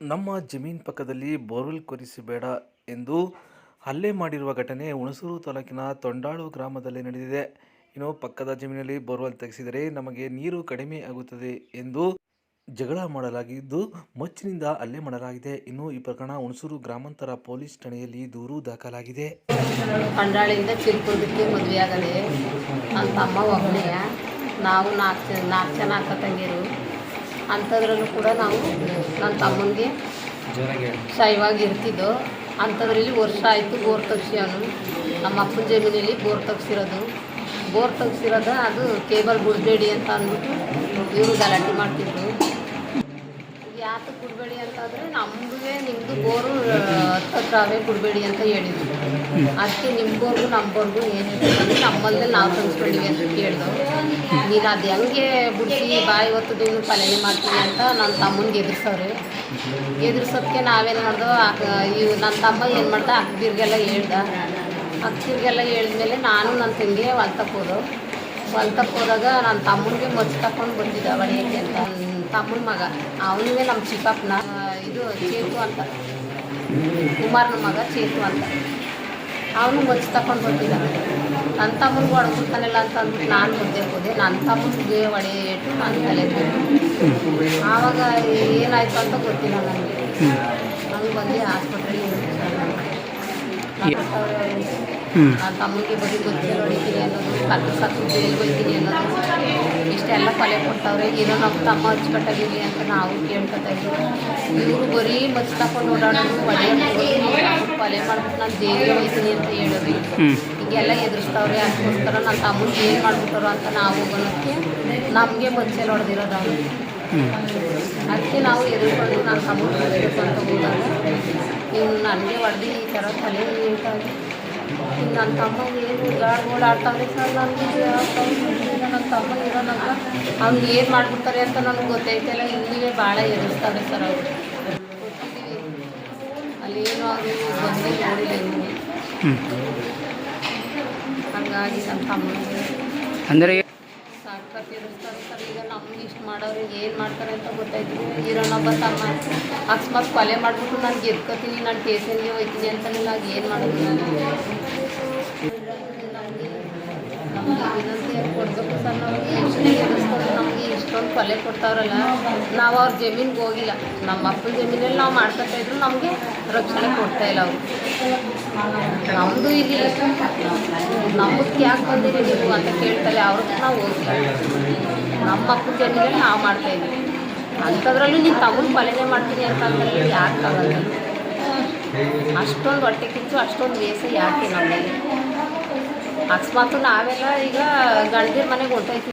ನಮ್ಮ ಜಮೀನ್ ಪಕ್ಕದಲ್ಲಿ ಬೋರ್ವೆಲ್ ಕೊರಿಸಬೇಡ ಎಂದು ಹಲ್ಲೆ ಮಾಡಿರುವ ಘಟನೆ ಹುಣಸೂರು ತಾಲೂಕಿನ ತೊಂಡಾಳು ಗ್ರಾಮದಲ್ಲಿ ನಡೆದಿದೆ ಇನ್ನು ಪಕ್ಕದ ಜಮೀನಲ್ಲಿ ಬೋರ್ವೆಲ್ ತೆಗೆಸಿದರೆ ನಮಗೆ ನೀರು ಕಡಿಮೆ ಆಗುತ್ತದೆ ಎಂದು ಜಗಳ ಮಾಡಲಾಗಿದ್ದು ಮಚ್ಚಿನಿಂದ ಹಲ್ಲೆ ಮಾಡಲಾಗಿದೆ. ಇನ್ನು ಈ ಪ್ರಕರಣ ಹುಣಸೂರು ಗ್ರಾಮಾಂತರ ಪೊಲೀಸ್ ಠಾಣೆಯಲ್ಲಿ ದೂರು ದಾಖಲಾಗಿದೆ. ಪಂಡಾಳಿಯಿಂದ ಚಿಲ್ಪುರದಕ್ಕೆ ಮದುವೆ ಆಗದೆ ಅಮ್ಮ ಒಬ್ಬನೆಯ ನಾವು ನಾಲ್ಕು ನಾಲ್ಕು ಜನ ಅಕ್ಕ ತಂಗಿರು. ಅಂಥದ್ರಲ್ಲೂ ಕೂಡ ನಾವು ನನ್ನ ತಮ್ಮನಿಗೆ ಶೈವಾಗಿ ಇರ್ತಿದ್ದೋ. ಅಂಥದ್ರಲ್ಲಿ ವರ್ಷ ಆಯಿತು ಬೋರ್ ತಗ್ಸಿ ಅವನು. ನಮ್ಮ ಅಪ್ಪನ ಜಮೀನಲ್ಲಿ ಬೋರ್ ತಗ್ಸಿರೋದು. ಬೋರ್ ತಗ್ಸಿರೋದ ಅದು ಕೇಬಲ್ ಬಿಡಬೇಡಿ ಅಂತ ಅಂದ್ಬಿಟ್ಟು ಇವರು ಗಲಾಟೆ ಮಾಡ್ತಿದ್ರು. ಯಾಕೆ ಅಂತ ಅಂತಂದರೆ ನಮ್ಗೆ ನಿಮ್ಮದು ಬೋರು ಹತ್ತತ್ರವೇ ಕೊಡಬೇಡಿ ಅಂತ ಹೇಳಿದ್ರು. ಅದಕ್ಕೆ ನಿಮ್ಮ ನಮ್ಗೋರ್ಗು ಏನಿದೆ ನಮ್ಮಲ್ಲೇ ನಾವು ತಂದ್ಕೊಂಡಿವಿ ಅಂತ ಕೇಳಿದವು ನೀನು ಅದು ಹೆಂಗೆ ಬಿಡಿಸಿ ಬಾಯಿ ಹೊತ್ತು ನೀನು ಕಲೆನೆ ಮಾಡ್ತೀನಿ ಅಂತ ನನ್ನ ತಮ್ಮನಿಗೆ ಎದುರಿಸವ್ರೆ. ಎದುರಿಸೋದಕ್ಕೆ ನಾವೇನು ಮಾಡ್ದೋ ಇವು ನನ್ನ ತಮ್ಮ ಏನು ಮಾಡ್ದ ಅಕ್ಕದಿರ್ಗೆಲ್ಲ ಹೇಳ್ದ. ಅಕ್ಕದಿರ್ಗೆಲ್ಲ ಹೇಳಿದ್ಮೇಲೆ ನಾನು ನನ್ನ ತಂಗಿ ಹೊಲ್ತಕ್ಕೆ ಹೋದವು ಹೊಲ್ತಕ್ಕೆ ಹೋದಾಗ ನನ್ನ ತಮ್ಮನಿಗೆ ಮಚ್ಚು ತಕೊಂಡು ಬಂದಿದ್ದ ಅವಳಿಗೆ ಅಂತ. ತಮ್ಮನ ಮಗ. ಅವನಿಗೆ ನಮ್ಮ ಚಿಕ್ಕಪ್ಪನ ಇದು ಚೇತು ಅಂತ. ಕುಮಾರನ ಮಗ ಚೇತು ಅಂತ. ಅವನು ಮಚ್ಚಿ ತಕೊಂಡು ಬಂದಿದ್ದ ನನ್ನ ತಮ್ಮನಿಗೂ ಹೊಡೆದ್ಬಿಡ್ತಾನಲ್ಲ ಅಂತ ಅಂದ್ಬಿಟ್ಟು ನಾನು ಮುಂದೆ ಹೋದೆ. ನನ್ನ ತಮ್ಮನಿಗೆ ಹೊಡೆಯಿಟ್ಟು ನಾನು ತಲೆ ಆವಾಗ ಏನಾಯ್ತು ಅಂತ ಗೊತ್ತಿಲ್ಲ ನನಗೆ. ಹಂಗೆ ಬಂದು ಆಸ್ಪತ್ರೆಗೆ ತಮ್ಮಗೆ ಬರೀ ಗೊತ್ತಿಲ್ಲ ಹೊಡಿತೀನಿ ಅನ್ನೋದು ಕತ್ತು ಸತ್ತು ಅನ್ನೋದು. ಇಷ್ಟೆಲ್ಲ ಕೊಲೆ ಕೊಟ್ಟವ್ರೆ ಏನೋ ನಮ್ಮ ತಮ್ಮ ಅಚ್ಚುಕಟ್ಟಾಗಿರಲಿ ಅಂತ ನಾವು ಕೇಳ್ಕೊತಾ ಇದ್ದೀವಿ. ಇವರು ಬರೀ ಮಚ್ಚು ತಕೊಂಡು ಓಡಾಡೋದು ಹೊಡೆಯೋದು ಕೊಲೆ ಮಾಡ್ಬಿಟ್ಟು ನಾನು ಜೈಲಿಗೆ ಹೋಗ್ತೀನಿ ಅಂತ ಹೇಳೋದು. ಹೀಗೆಲ್ಲ ಎದುರಿಸ್ತವ್ರೆ ಅದಕ್ಕೋಸ್ಕರ ನನ್ನ ತಮ್ಮನ ಏನು ಮಾಡ್ಬಿಟ್ಟರು ಅಂತ ನಾವು ಹೋಗೋದಕ್ಕೆ ನಮಗೆ ಮಚ್ಚಲ್ಲಿ ಹೊಡೆದಿರೋದು ಅವರು. ಅದಕ್ಕೆ ನಾವು ಎದುರ್ಕೊಂಡು ನಾನು ತಮ್ಮ ಅಂತ ಹೋದಾಗ ನೀವು ನನಗೆ ಹೊಡೆದು ಈ ಥರ ತಲೆ ನೀಟಾಗಿ ನನ್ನ ತಮ್ಮ ಏನು ಗಾಡ್ ಓಡಾಡ್ತಾನೆ ಸರ್ ನನಗೆ ನನ್ನ ತಮ್ಮ ಇರೋನಂತ ಅವ್ನು ಏನು ಮಾಡ್ಬಿಡ್ತಾರೆ ಅಂತ ನನಗೆ ಗೊತ್ತೈತಿಲ್ಲ ಇಲ್ಲಿಗೆ ಭಾಳ ಎದುರಿಸ್ತಾರೆ ಸರ್ ಅವರು. ಅಲ್ಲಿ ಅಲ್ಲೇನು ಅವರು ಬಂದೇ ನೋಡಿಲ್ಲ ಇನ್ನು ಹಾಗಾಗಿ ನನ್ನ ತಮ್ಮ ಅಂದರೆ ಸಾಕಷ್ಟು ಎದುರಿಸ್ತಾರೆ ಸರ್ ಈಗ ನಮ್ಗೆ ಮಾಡೋರು ಏನು ಮಾಡ್ತಾರೆ ಅಂತ ಗೊತ್ತಾಯ್ತು. ಇರೋನೊಬ್ಬ ತಮ್ಮ ಅಕಸ್ಮಾತ್ ಕೊಲೆ ಮಾಡಿಬಿಟ್ಟು ನಾನು ಗೆದ್ಕೋತೀನಿ, ನಾನು ಸ್ಟೇಷನ್ಗೆ ಹೋಗ್ತೀನಿ ಅಂತಂದಿಲ್ಲ ಆಗ ಏನು ಮಾಡೋದು? ನಾನು ಸರ್ ಇಷ್ಟೊಂದು ಕೊಲೆ ಕೊಡ್ತಾವ್ರಲ್ಲ ನಾವು ಅವ್ರ ಜಮೀನಿಗೆ ಹೋಗಿಲ್ಲ. ನಮ್ಮ ಅಪ್ಪನ ಜಮೀನಲ್ಲಿ ನಾವು ಮಾಡ್ಕೊತಾ ಇದ್ರು, ನಮಗೆ ರಕ್ಷಣೆ ಕೊಡ್ತಾ ಇಲ್ಲ ಅವರು. ನಮ್ಮದು ಇಲ್ಲಿ ನಮ್ಮದಕ್ಕೆ ಯಾಕೆ ಬಂದಿರಿ ನೀವು ಅಂತ ಕೇಳ್ತಾರೆ ಅವ್ರಿಗೆ ನಾವು ಹೋಗಿಲ್ಲ ನಮ್ಮ ಅಪ್ಪನ ಜಮೀನಲ್ಲಿ ನಾವು ಮಾಡ್ತಾ ಇದ್ದೀವಿ. ಅಂಥದ್ರಲ್ಲೂ ನೀನು ತಗೊಂಡು ಕೊಲೆನೇ ಮಾಡ್ತೀನಿ ಅಂತ ಅಂದ್ರೆ ಯಾಕೆ ತಗೊಂಡು ಅಷ್ಟೊಂದು ಹೊಟ್ಟೆ ಕಿಚ್ಚು, ಅಷ್ಟೊಂದು ವೇಸ ಯಾಕೆ ನಮ್ಮಲ್ಲಿ ಅಕಸ್ಮಾತ್ ನಾವೆಲ್ಲ ಈಗ ಗಂಡನ ಮನೆಗೆ ಹೊಂಟೋಯ್ತೀವಿ